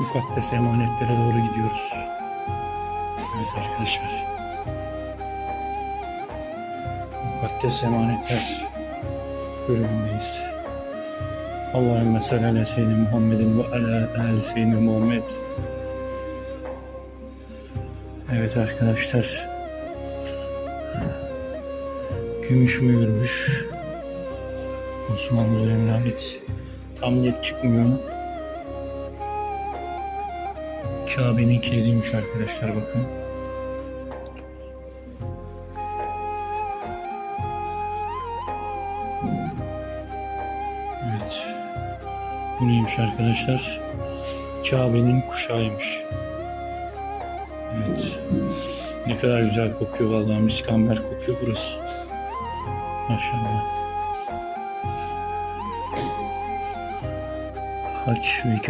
mukaddes emanetlere doğru gidiyoruz. Evet arkadaşlar. Mukaddes emanetler bölümündeyiz. Allahümme salli ala seyyidina Muhammedin ve ala ali seyyidina Muhammed. Evet arkadaşlar. Gümüş mü yürümüş? Osmanlı dönemine. Tam net çıkmıyor. Kabe'nin kilidiymiş arkadaşlar bakın. Evet. Bu neymiş arkadaşlar? Kabe'nin kuşağıymış. Evet. Ne kadar güzel kokuyor vallahi miskamber kokuyor burası. Maşallah. Haç ve